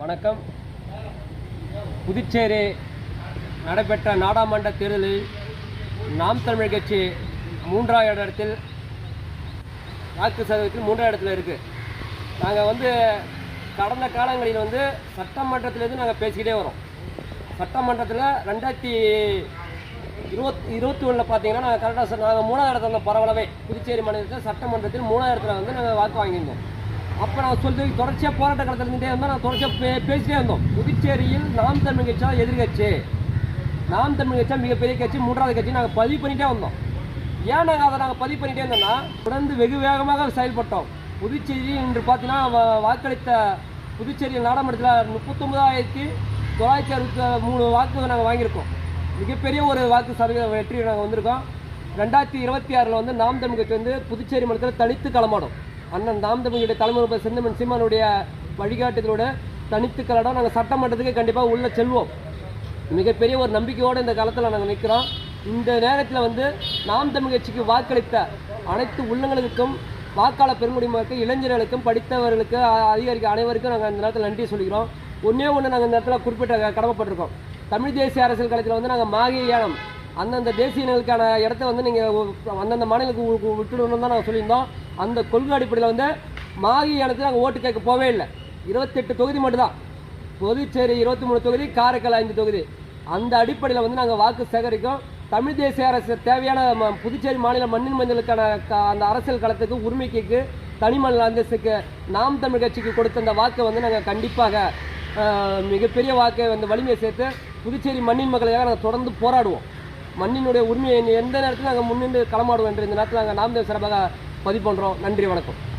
வணக்கம். புதுச்சேரி நடைபெற்ற நாடாளுமன்ற தேர்தலில் நாம் தமிழ் கட்சி மூன்றாவது இடத்தில் வாக்கு சதவீதத்தில் மூன்றாவது இடத்துல இருக்குது நாங்கள் வந்து கடந்த காலங்களில் வந்து சட்டமன்றத்திலேருந்து நாங்கள் பேசிக்கிட்டே வரோம். சட்டமன்றத்தில் ரெண்டாயிரத்தி இருபத் இருபத்தி ஒன்றில் பார்த்தீங்கன்னா நாங்கள் கரெக்டாக நாங்கள் மூணாவது இடத்துல பரவலவே. புதுச்சேரி மாநிலத்தில் சட்டமன்றத்தில் மூணாவது இடத்துல வந்து நாங்கள் வாக்கு வாங்கியிருந்தோம். அப்போ நான் சொல்லி தொடர்ச்சியாக போராட்ட களத்தில் இருந்துகிட்டே இருந்தோம். நான் தொடர்ச்சியாக பே பேசிட்டே இருந்தோம். புதுச்சேரியில் நாம் தமிழ் கட்சியா எதிர்கட்சி. நாம் தமிழ் கட்சியா மிகப்பெரிய கட்சி மூன்றாவது கட்சி நாங்கள் பதிவு பண்ணிகிட்டே வந்தோம். ஏன் நாங்கள் அதை நாங்கள் பதிவு பண்ணிகிட்டே இருந்தோம்னா தொடர்ந்து வெகு வேகமாக செயல்பட்டோம். புதுச்சேரி இன்று பார்த்தீங்கன்னா வாக்களித்த புதுச்சேரியில் நாடாளுமன்றத்தில் முப்பத்தொம்பதாயிரத்தி தொள்ளாயிரத்தி அறுபத்தி மூணு வாக்கு நாங்கள் வாங்கியிருக்கோம். மிகப்பெரிய ஒரு வாக்கு சதவீத வெற்றி நாங்கள் வந்திருக்கோம். ரெண்டாயிரத்தி இருபத்தி ஆறில் வந்து நாம் தமிழ் கட்சி வந்து புதுச்சேரி மண்டலத்தில் தனித்து களமாடும். அண்ணன் நாம் தமிழுடைய தலைமுறை செந்தமன் சீமானுடைய வழிகாட்டுதலோட தனித்து கலடம் நாங்கள் சட்டமன்றத்துக்கு கண்டிப்பாக உள்ளே செல்வோம். மிகப்பெரிய ஒரு நம்பிக்கையோடு இந்த காலத்தில் நாங்கள் நிற்கிறோம் இந்த நேரத்தில் வந்து நாம் தமிழ் கட்சிக்கு வாக்களித்த அனைத்து உள்ளங்களுக்கும் வாக்காளர் பெருங்குடியினருக்கு இளைஞர்களுக்கும் படித்தவர்களுக்கு அ- அதிகாரிக்கு அனைவருக்கும் நாங்கள் இந்த நேரத்தில் நன்றி சொல்லிக்கிறோம். ஒன்றே ஒன்று நாங்கள் இந்த இடத்துல குறிப்பிட்ட கடமைப்பட்டிருக்கோம். தமிழ் தேசிய அரசியல் களத்தில் வந்து நாங்கள் மாகிய ஏனம் அந்தந்த தேசியங்களுக்கான இடத்த வந்து நீங்கள் அந்தந்த மாநிலத்துக்கு விட்டுடணும்னு தான் நாங்கள் சொல்லியிருந்தோம். அந்த கொள்கை அடிப்படையில் வந்து மாகி ஏனத்தில் நாங்கள் ஓட்டு கேட்க போவே இல்லை. இருபத்தெட்டு தொகுதி மட்டும்தான். புதுச்சேரி இருபத்தி மூணு தொகுதி காரைக்கால் ஐந்து தொகுதி. அந்த அடிப்படையில் வந்து நாங்கள் வாக்கு சேகரிக்கும் தமிழ் தேசிய அரசு தேவையான ம- புதுச்சேரி மாநில மண்ணின் மஞ்சளுக்கான க- அந்த அரசியல் களத்துக்கு உரிமைக்கு தனி மாநில அந்தஸ்துக்கு நாம் தமிழ் கட்சிக்கு கொடுத்த அந்த வாக்கை வந்து நாங்கள் கண்டிப்பாக மிகப்பெரிய வாக்கை வந்து வலிமையை சேர்த்து புதுச்சேரி மண்ணின் மக்களுக்காக நாங்கள் தொடர்ந்து போராடுவோம். மண்ணினுடைய உரிமையை எந்த நேரத்தில் நாங்கள் முன்னின்று களமாடுவோம் என்று இந்த நேரத்தில் நாங்கள் நாம் தேவ் சிறப்பாக பதிவு பண்ணுறோம் நன்றி வணக்கம்.